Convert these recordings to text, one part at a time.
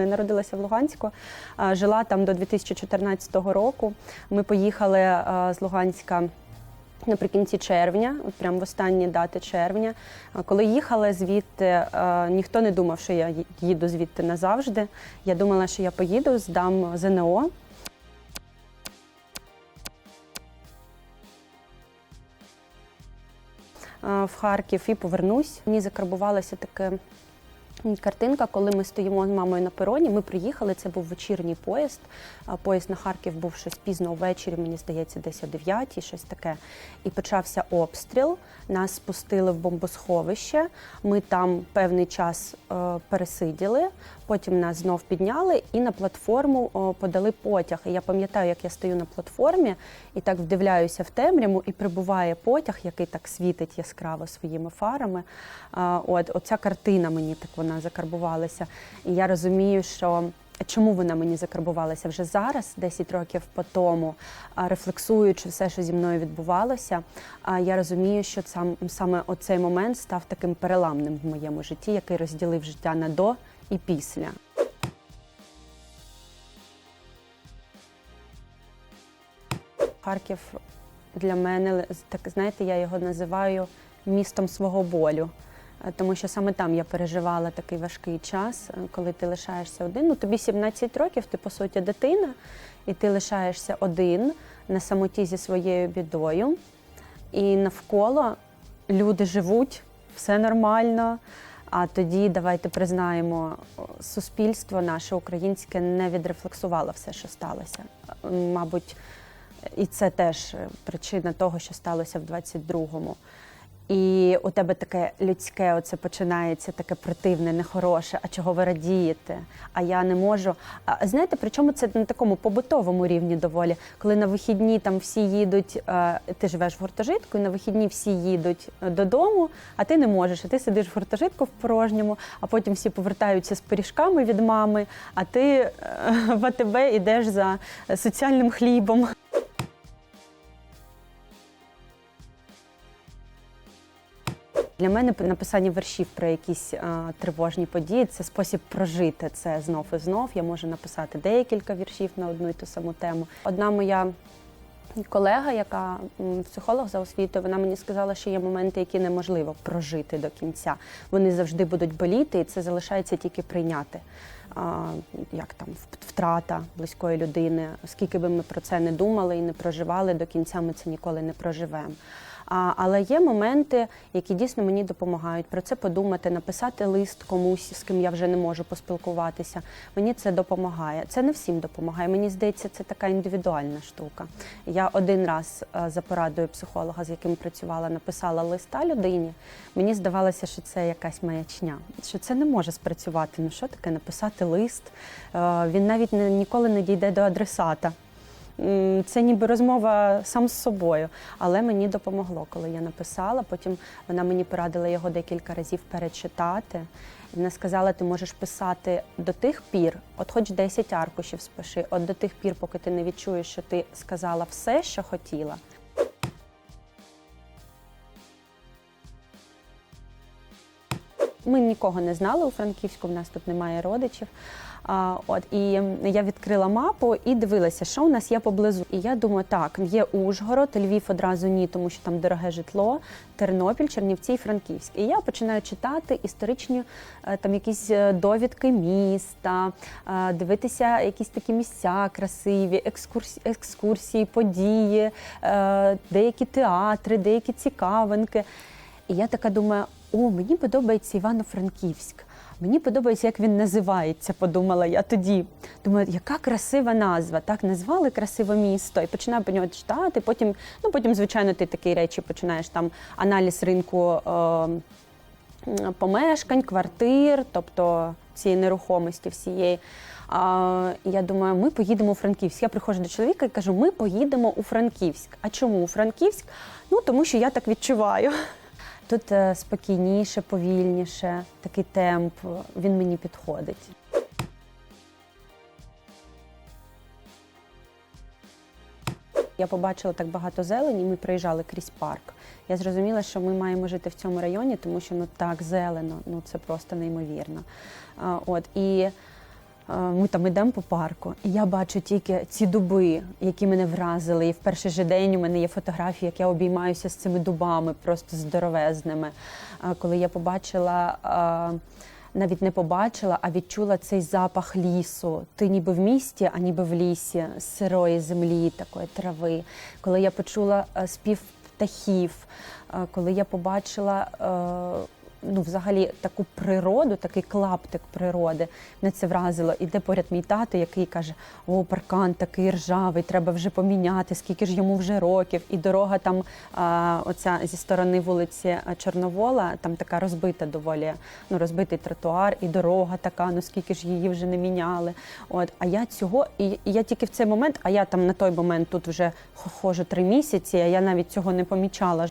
Я народилася в Луганську, жила там до 2014 року. Ми поїхали з Луганська. Наприкінці червня, от прямо в останні дати червня. Коли їхали звідти, ніхто не думав, що я їду звідти назавжди. Я думала, що я поїду, здам ЗНО. в Харків і повернусь. Мені закарбувалася таке. Картинка, коли ми стоїмо з мамою на пероні, ми приїхали. Це був вечірній поїзд. Поїзд на Харків був щось пізно ввечері, мені здається, десь о 9 щось таке. І почався обстріл. Нас спустили в бомбосховище. Ми там певний час е, пересиділи. Потім нас знов підняли і на платформу подали потяг. І я пам'ятаю, як я стою на платформі і так вдивляюся в темряву, і прибуває потяг, який так світить яскраво своїми фарами. От оця картина мені так вона закарбувалася. І я розумію, що. Чому вона мені закарбувалася вже зараз, 10 років по тому, рефлексуючи все, що зі мною відбувалося, я розумію, що сам саме оцей момент став таким переламним в моєму житті, який розділив життя на до і після. Харків для мене так знаєте, я його називаю містом свого болю. Е, Тому що саме там я переживала такий важкий час, е, коли ти лишаєшся один. Ну тобі 17 років, ти по суті дитина, і ти лишаєшся один на самоті зі своєю бідою. І навколо люди живуть, все нормально. А тоді давайте признаємо, суспільство наше українське не відрефлексувало все, що сталося. Мабуть, і це теж е, причина того, що сталося в 22-му. І у тебе таке людське, оце починається таке противне, нехороше. А чого ви радієте? А я не можу. А знаєте, причому це на такому побутовому рівні доволі, коли на вихідні там всі їдуть, е, ти живеш в гуртожитку, і на вихідні всі їдуть е, додому, а ти не можеш. А ти сидиш в гуртожитку в порожньому, а потім всі повертаються з пиріжками від мами, а ти е, в АТБ ідеш за соціальним хлібом. Для мене написання вершів про якісь а, тривожні події це спосіб прожити це знов і знов. Я можу написати декілька віршів на одну і ту саму тему. Одна моя колега, яка психолог за освітою, вона мені сказала, що є моменти, які неможливо прожити до кінця. Вони завжди будуть боліти, і це залишається тільки прийняти. А, як там втрата близької людини, скільки би ми про це не думали і не проживали, до кінця ми це ніколи не проживемо. А, але є моменти, які дійсно мені допомагають про це подумати, написати лист комусь, з ким я вже не можу поспілкуватися. Мені це допомагає. Це не всім допомагає. Мені здається, це така індивідуальна штука. Я один раз е, за порадою психолога, з яким працювала, написала листа людині. Мені здавалося, що це якась маячня, що це не може спрацювати. Ну що таке написати лист? Е, Він навіть ніколи не дійде до адресата. Це ніби розмова сам з собою, але мені допомогло, коли я написала. Потім вона мені порадила його декілька разів перечитати. Вона сказала, ти можеш писати до тих пір, от хоч 10 аркушів спиши, от до тих пір, поки ти не відчуєш, що ти сказала все, що хотіла. Ми нікого не знали у Франківську, в нас тут немає родичів. А, от і я відкрила мапу і дивилася, що у нас є поблизу. І я думаю, так, є Ужгород, Львів одразу ні, тому що там дороге житло, Тернопіль, Чернівці і Франківськ. І я починаю читати історичні е, там якісь е, довідки міста, е, дивитися якісь такі місця красиві, екскурсії, екскурсії події, деякі театри, деякі цікавинки. І я така думаю: о, мені подобається Івано-Франківськ. Мені подобається, як він називається, подумала я тоді. Думаю, яка красива назва. Так назвали красиве місто. І починаю по нього читати. Потім, ну потім, звичайно, ти такі речі починаєш там аналіз ринку е, помешкань, квартир, тобто цієї нерухомості всієї. А, я думаю, ми поїдемо у Франківськ. Я приходжу до чоловіка і кажу, ми поїдемо у Франківськ. А чому у Франківськ? Ну тому що я так відчуваю. Тут е, спокійніше, повільніше, такий темп, він мені підходить. Я побачила так багато зелені, ми проїжджали крізь парк. Я зрозуміла, що ми маємо жити в цьому районі, тому що ну так зелено, ну це просто неймовірно. От і Ми там йдемо по парку, і я бачу тільки ці дуби, які мене вразили. І в перший же день у мене є фотографії, як я обіймаюся з цими дубами, просто здоровезними. Коли я побачила. е, Навіть не побачила, а відчула цей запах лісу. Ти ніби в місті, а ніби в лісі, сирої землі, такої трави. Коли я почула е, спів птахів, е, коли я побачила е, ну, взагалі таку природу, такий клаптик природи, мене це вразило. Іде поряд мій тато, який каже: О, паркан такий ржавий, треба вже поміняти, скільки ж йому вже років. І дорога там, а, оця зі сторони вулиці Чорновола, там така розбита доволі, ну розбитий тротуар, і дорога така, ну скільки ж її вже не міняли. От, а я цього, і, я тільки в цей момент, а я там на той момент тут вже ходжу три місяці, а я навіть цього не помічала.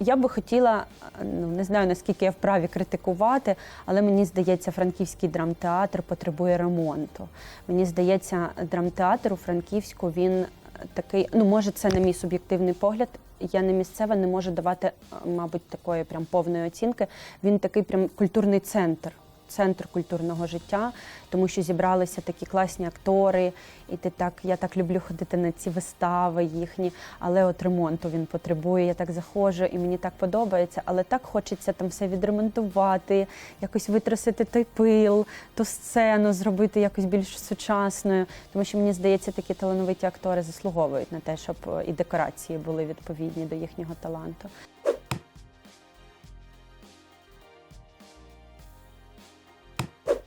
Я би хотіла, ну не знаю наскільки я вправі критикувати, але мені здається, франківський драмтеатр потребує ремонту. Мені здається, драмтеатр у Франківську він такий, ну може, це не мій суб'єктивний погляд. Я не місцева, не можу давати, мабуть, такої прям повної оцінки. Він такий прям культурний центр. Центр культурного життя, тому що зібралися такі класні актори, і ти так, я так люблю ходити на ці вистави їхні, але от ремонту він потребує. Я так заходжу, і мені так подобається, але так хочеться там все відремонтувати, якось витрусити той пил, ту сцену зробити якось більш сучасною. Тому що мені здається, такі талановиті актори заслуговують на те, щоб і декорації були відповідні до їхнього таланту.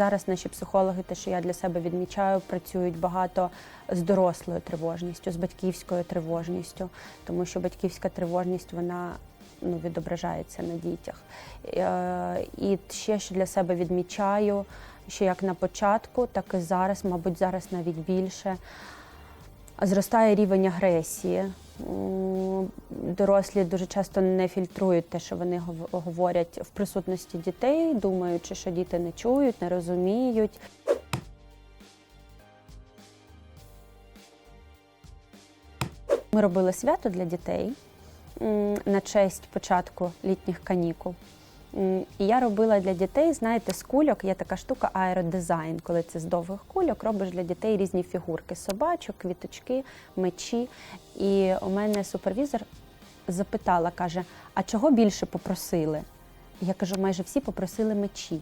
Зараз наші психологи, те, що я для себе відмічаю, працюють багато з дорослою тривожністю, з батьківською тривожністю, тому що батьківська тривожність вона ну, відображається на дітях. Е, І ще що для себе відмічаю, що як на початку, так і зараз, мабуть, зараз навіть більше. Зростає рівень агресії. Дорослі дуже часто не фільтрують те, що вони говорять в присутності дітей, думаючи, що діти не чують, не розуміють. Ми робили свято для дітей на честь початку літніх канікул. І я робила для дітей, знаєте, з кульок є така штука аеродизайн, коли це з довгих кульок робиш для дітей різні фігурки: собачок, квіточки, мечі. І у мене супервізор запитала, каже: а чого більше попросили? Я кажу, майже всі попросили мечі.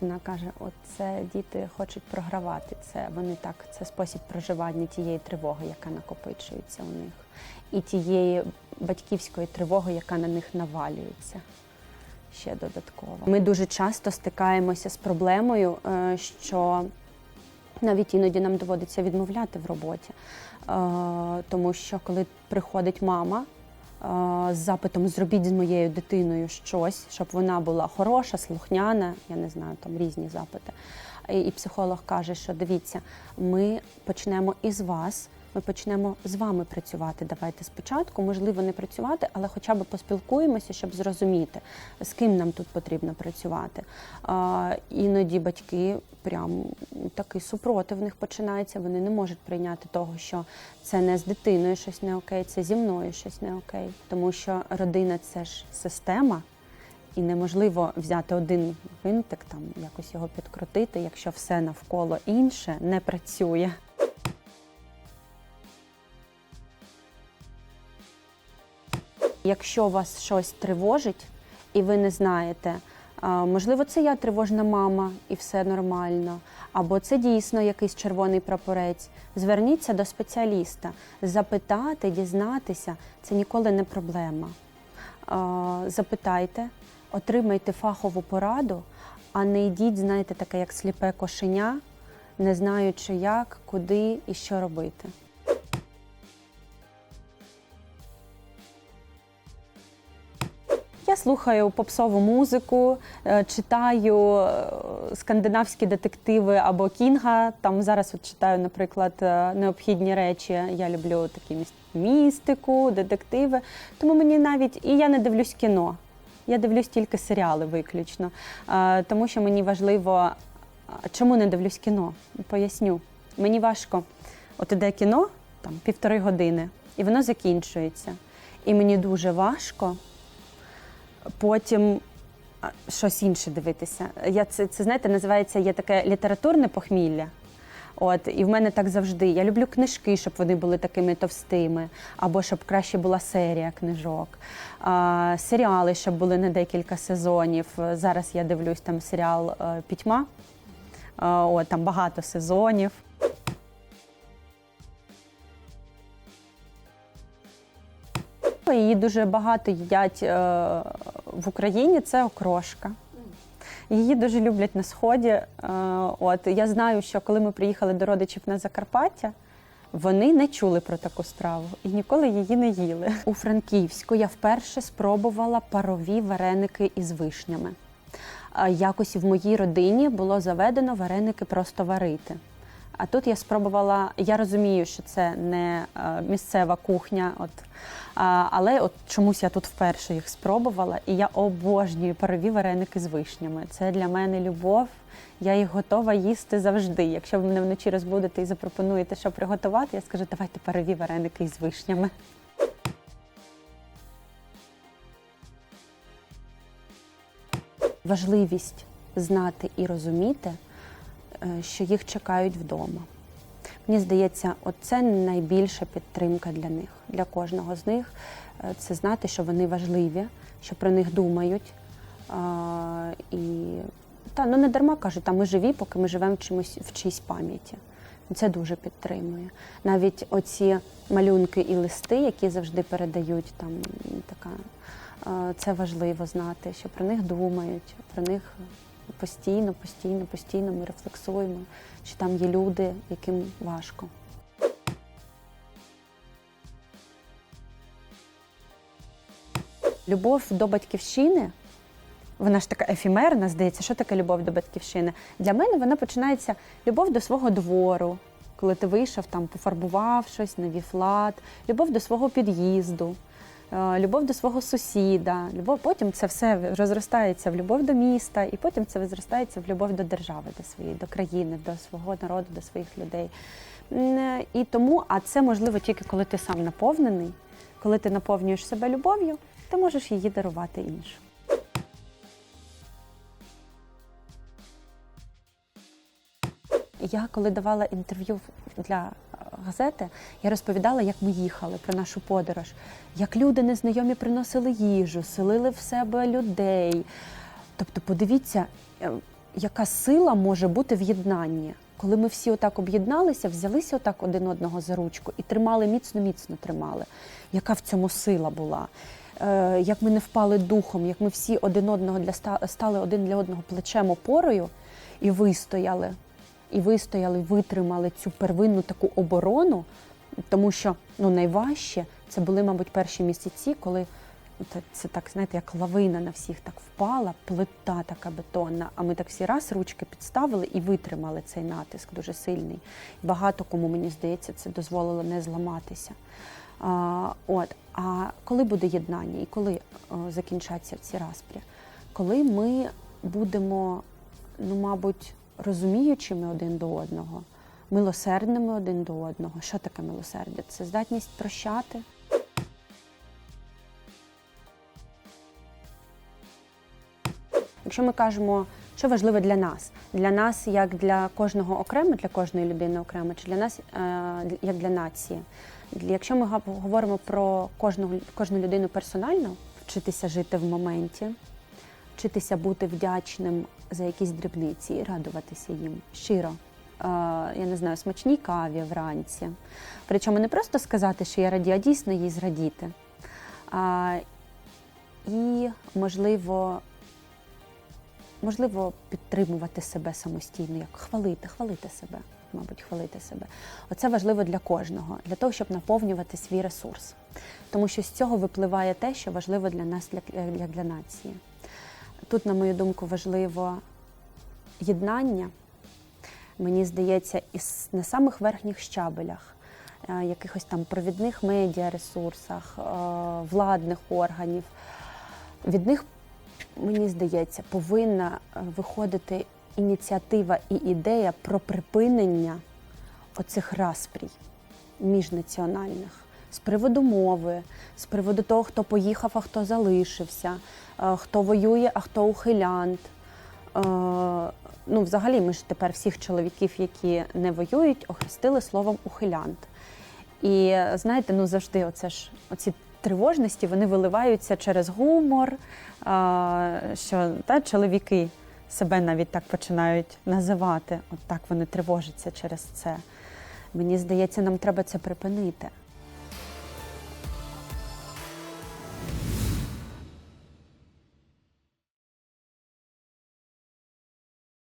Вона каже: от це діти хочуть програвати. Це вони так, це спосіб проживання тієї тривоги, яка накопичується у них, і тієї батьківської тривоги, яка на них навалюється. Ще додатково. Ми дуже часто стикаємося з проблемою, е, що навіть іноді нам доводиться відмовляти в роботі, Е, тому що коли приходить мама з запитом зробіть з моєю дитиною щось, щоб вона була хороша, слухняна, я не знаю, там різні запити. І, психолог каже, що дивіться, ми почнемо із вас. Ми почнемо з вами працювати. Давайте спочатку, можливо, не працювати, але хоча б поспілкуємося, щоб зрозуміти, з ким нам тут потрібно працювати. А, іноді батьки прям такий супротив в них починається. Вони не можуть прийняти того, що це не з дитиною щось не окей, це зі мною щось не окей. Тому що родина це ж система. І неможливо взяти один гвинтик, там якось його підкрутити, якщо все навколо інше не працює. Якщо вас щось тривожить і ви не знаєте, можливо, це я тривожна мама і все нормально, або це дійсно якийсь червоний прапорець. Зверніться до спеціаліста, запитати, дізнатися це ніколи не проблема. Запитайте, отримайте фахову пораду, а не йдіть, знаєте, таке як сліпе кошеня, не знаючи як, куди і що робити. Слухаю попсову музику, е, читаю е, скандинавські детективи або Кінга. Там зараз от читаю, наприклад, е, необхідні речі. Я люблю такі міс- містику, детективи. Тому мені навіть і я не дивлюсь кіно. Я дивлюсь тільки серіали виключно. Тому що мені важливо, чому не дивлюсь кіно? Поясню. Мені важко. От іде кіно, там півтори години, і воно закінчується. І мені дуже важко потім щось інше дивитися. Я це, це знаєте, називається є таке літературне похмілля. От, і в мене так завжди. Я люблю книжки, щоб вони були такими товстими, або щоб краще була серія книжок. А, серіали, щоб були не декілька сезонів. Зараз я дивлюсь там серіал е, Пітьма. А, от, там багато сезонів. Її дуже багато їдять е, в Україні. Це окрошка. Її дуже люблять на сході. Е, От я знаю, що коли ми приїхали до родичів на Закарпаття, вони не чули про таку страву і ніколи її не їли. У Франківську я вперше спробувала парові вареники із вишнями. Якось в моїй родині було заведено вареники просто варити. А тут я спробувала, я розумію, що це не е, місцева кухня, от, але от чомусь я тут вперше їх спробувала, і я обожнюю парові вареники з вишнями. Це для мене любов. Я їх готова їсти завжди. Якщо ви мене вночі розбудете і запропонуєте, що приготувати, я скажу, давайте парові вареники із вишнями. Важливість знати і розуміти, що їх чекають вдома. Мені здається, це найбільша підтримка для них, для кожного з них. Е, Це знати, що вони важливі, що про них думають. І та, ну не дарма кажуть, та ми живі, поки ми живемо в чимось в чиїсь пам'яті. Це дуже підтримує. Навіть оці малюнки і листи, які завжди передають, там така е, це важливо знати, що про них думають, про них постійно, постійно, постійно ми рефлексуємо, що там є люди, яким важко. Любов до батьківщини, вона ж така ефімерна, здається, що таке любов до батьківщини. Для мене вона починається любов до свого двору, коли ти вийшов, там пофарбував щось, навів лад, любов до свого під'їзду, любов до свого сусіда. Любов, потім це все розростається в любов до міста, і потім це розростається в любов до держави, до своєї, до країни, до свого народу, до своїх людей. Е, І тому, а це можливо тільки коли ти сам наповнений, коли ти наповнюєш себе любов'ю, ти можеш її дарувати іншим. Я коли давала інтерв'ю для е, газети, я розповідала, як ми їхали про нашу подорож, як люди незнайомі приносили їжу, селили в себе людей. Тобто, подивіться, е, яка сила може бути в єднанні, коли ми всі отак об'єдналися, взялися отак один одного за ручку і тримали міцно, міцно тримали. Яка в цьому сила була? Е, Як ми не впали духом, як ми всі один одного для стали один для одного плечем опорою і вистояли і вистояли, витримали цю первинну таку оборону, тому що ну, найважче це були, мабуть, перші місяці, коли це, це так, знаєте, як лавина на всіх так впала, плита така бетонна. А ми так всі раз ручки підставили і витримали цей натиск дуже сильний. Багато кому, мені здається, це дозволило не зламатися. А, от. а коли буде єднання і коли закінчаться ці розпрі? Коли ми будемо, ну, мабуть, розуміючими один до одного, милосердними один до одного. Що таке милосердя? Це здатність прощати. Якщо ми кажемо, що важливо для нас, для нас як для кожного окремо, для кожної людини окремо, чи для нас е, як для нації. Якщо ми говоримо про кожну, кожну людину персонально, вчитися жити в моменті, вчитися бути вдячним за якісь дрібниці і радуватися їм щиро. Е, Я не знаю, смачній каві вранці. Причому не просто сказати, що я радію, а дійсно їй зрадіти. А, І, можливо, можливо, підтримувати себе самостійно, як хвалити, хвалити себе, мабуть, хвалити себе. Оце важливо для кожного, для того, щоб наповнювати свій ресурс. Тому що з цього випливає те, що важливо для нас, для- як для нації. Тут, на мою думку, важливо єднання, мені здається, із на самих верхніх щабелях, е, якихось там провідних медіаресурсах, е, владних органів. Від них, мені здається, повинна е, виходити ініціатива і ідея про припинення оцих распрій міжнаціональних з приводу мови, з приводу того, хто поїхав, а хто залишився, е, хто воює, а хто ухилянт. Е, Ну, взагалі, ми ж тепер всіх чоловіків, які не воюють, охрестили словом ухилянт. І знаєте, ну завжди оце ж оці тривожності вони виливаються через гумор, що та, чоловіки себе навіть так починають називати. От так вони тривожаться через це. Мені здається, нам треба це припинити.